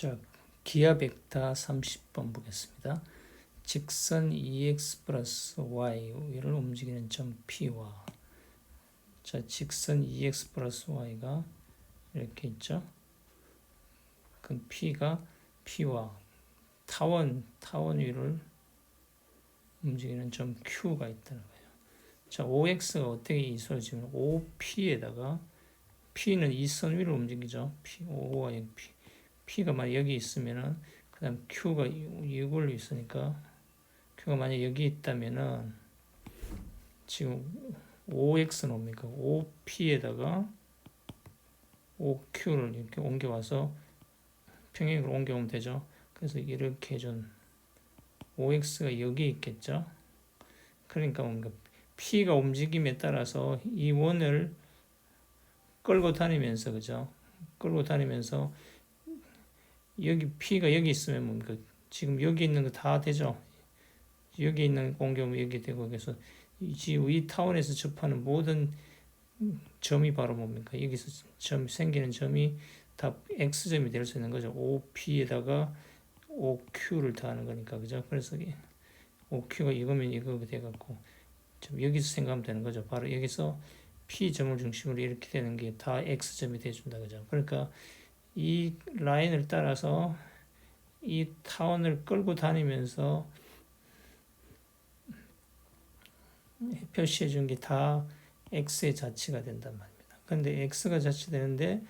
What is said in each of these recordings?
자, 기하 벡터 30번 보겠습니다. 직선 2x 플러스 y를 움직이는 점 P와 자, 직선 2x 플러스 y가 이렇게 있죠. 그럼 P가 P와 타원, 타원 위를 움직이는 점 Q가 있다는 거예요. 자, OX가 어떻게 이루어지면 OP에다가 P는 이 선 위를 움직이죠. P, 여기 P. P가 만약 여기 있으면은 그 다음 Q가 이걸 있으니까 Q가 만약 여기 있다면은 지금 OX는 뭡니까? OP에다가 OQ를 이렇게 옮겨와서 평행으로 옮겨오면 되죠. 그래서 이렇게 준 OX가 여기 있겠죠. 그러니까 뭔가 P가 움직임에 따라서 이 원을 끌고 다니면서 그죠? 끌고 다니면서 여기 P가 여기 있으면 뭡니까? 지금 여기 있는 거 다 되죠? 여기 있는 공격은 여기 되고 그래서 이, 지금 이 타원에서 접하는 모든 점이 바로 뭡니까? 여기서 점 생기는 점이 다 x점이 될 수 있는 거죠. OP에다가 OQ를 더하는 거니까 그죠? 그래서 OQ가 이거면 이거가 돼 갖고 좀 여기서 생각하면 되는 거죠. 바로 여기서 P 점을 중심으로 이렇게 되는 게 다 x점이 돼 준다 그죠? 그러니까 이 라인을 따라서 이 타원을 끌고 다니면서 표시해 준 게 다 x의 자치가 된단 말입니다. 근데 x가 자치되는데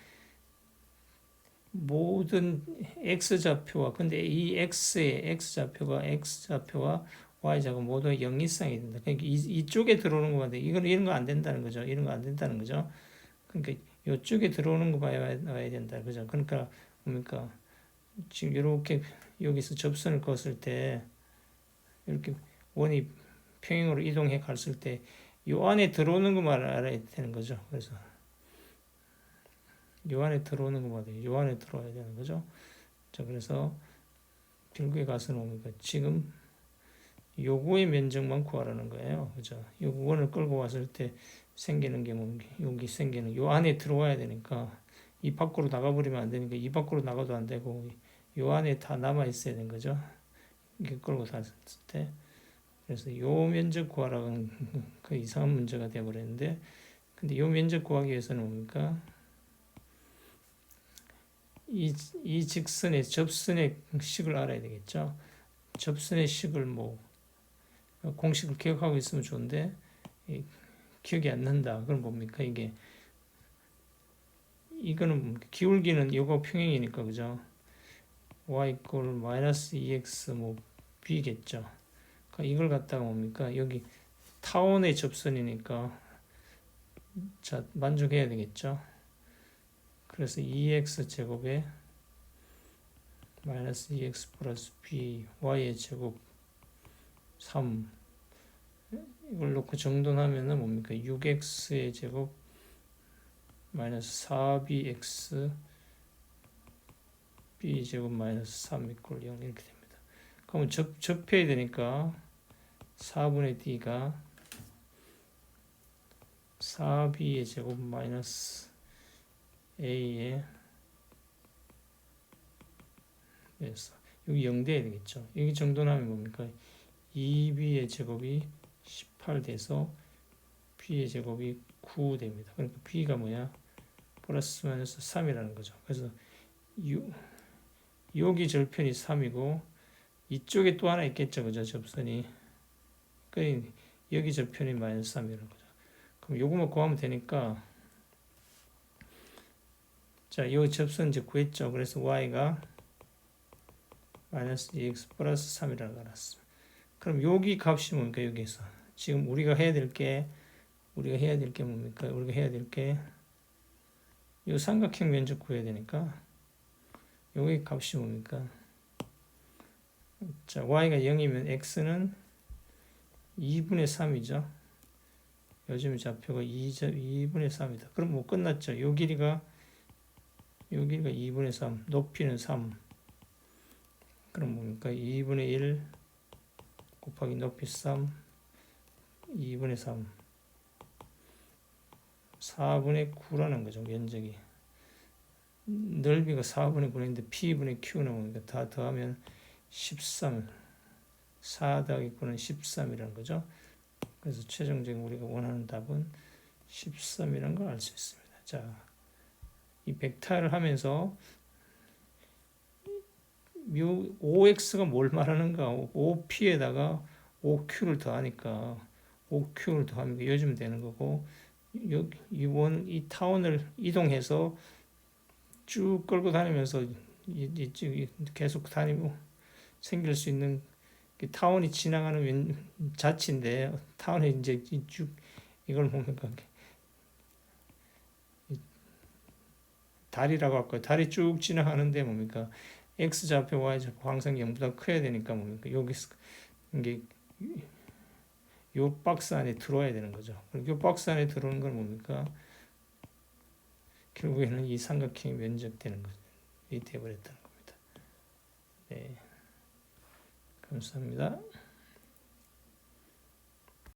모든 x 좌표와 근데 이 x의 x 좌표가 x 좌표와 y 좌표 모두 0 이상이 된다. 그러니까 이, 이쪽에 들어오는 거 같은데 이건 이런 거 안 된다는 거죠. 이런 거 안 된다는 거죠. 그러니까 이쪽에 들어오는 거 봐야, 봐야 된다. 그죠? 그러니까 뭡니까? 지금 이렇게 여기서 접선을 걷을 때 이렇게 원이 평행으로 이동해 갔을 때 이 안에 들어오는 것만 알아야 되는 거죠. 그래서 이 안에 들어오는 것만. 이 안에 들어와야 되는 거죠. 자, 그래서 필구에 가서는 뭡니까? 지금 요거의 면적만 구하라는 거예요. 그죠? 요 원을 끌고 왔을 때 생기는 게 뭐, 여기 생기는, 요 안에 들어와야 되니까, 이 밖으로 나가버리면 안 되니까, 이 밖으로 나가도 안 되고, 요 안에 다 남아 있어야 되는 거죠. 이게 끌고 갔을 때. 그래서 요 면적 구하라는 그 이상한 문제가 되어버렸는데, 근데 요 면적 구하기 위해서는 뭡니까? 이, 이 직선의 접선의 식을 알아야 되겠죠. 접선의 식을 뭐, 공식을 기억하고 있으면 좋은데, 기억이 안 난다. 그럼 뭡니까? 이게, 이거는 기울기는 요거 평행이니까, 그죠? y 이꼴 마이너스 2x 뭐 b겠죠. 그러니까 이걸 갖다가 뭡니까? 여기 타원의 접선이니까 자 만족해야 되겠죠. 그래서 2x 제곱에 마이너스 2x 플러스 b y의 제곱 3 이걸 놓고 정돈하면은 뭡니까? 6x의 제곱 마이너스 4bx b 제곱 마이너스 3 이꼴 0 이렇게 됩니다. 그러면 접, 접해야 되니까 4분의 d가 4b의 제곱 마이너스 a의 그래서 여기 0 돼야 되겠죠. 여기 정도나면 뭡니까? 2b의 제곱이 18 돼서 b의 제곱이 9 됩니다. 그러니까 b가 뭐야? 플러스 마이너스 3이라는 거죠. 그래서 유, 여기 절편이 3이고 이쪽에 또 하나 있겠죠. 그죠? 접선이. 그 여기 절편이 마이너스 3이라는 거죠. 그럼 요거만 구하면 되니까 자, 요 접선 이제 구했죠. 그래서 y가 마이너스 2x 플러스 3이라고 알았어. 그럼 여기 값이 뭡니까? 여기서. 지금 우리가 해야 될 게 우리가 해야 될 게 뭡니까? 우리가 해야 될게요 삼각형 면적 구해야 되니까 여기 값이 뭡니까? 자, y가 0이면 x는 2분의 3이죠. 요즘 좌표가 2, 2분의 3이다. 그럼 뭐 끝났죠. 요 길이가 요 길이가 2분의 3, 높이는 3. 그럼 뭡니까? 2분의 1 곱하기 높이 3, 2분의 3, 4분의 9라는 거죠. 면적이. 넓이가 4분의 9인데 P분의 Q는 뭡니까? 다 더하면 13. 4 더하기 9는 13이라는 거죠. 그래서 최종적인 우리가 원하는 답은 13이라는 걸 알 수 있습니다. 자, 이 벡터를 하면서 묘 5x가 뭘 말하는가? 5p에다가 5q를 더하니까 5q를 더하면 요즘 되는 거고 여기 이원 이 타운을 이동해서 쭉 끌고 다니면서 이, 이, 이 계속 다니고 생길 수 있는 그 타운이 지나가는 왼 자치인데 타운에 이제 이쭉 이걸 보니까 이 다리라고 할까요? 다리 쭉 지나가는데 뭡니까? x 좌표, y 좌표 항상 0보다 커야 되니까 뭡니까? 여기 이게 요 박스 안에 들어와야 되는 거죠. 그리고 요 박스 안에 들어오는 건 뭡니까? 결국에는 이 삼각형이 면적되는 거죠. 이 돼버렸다는 겁니다. 네. 감사합니다.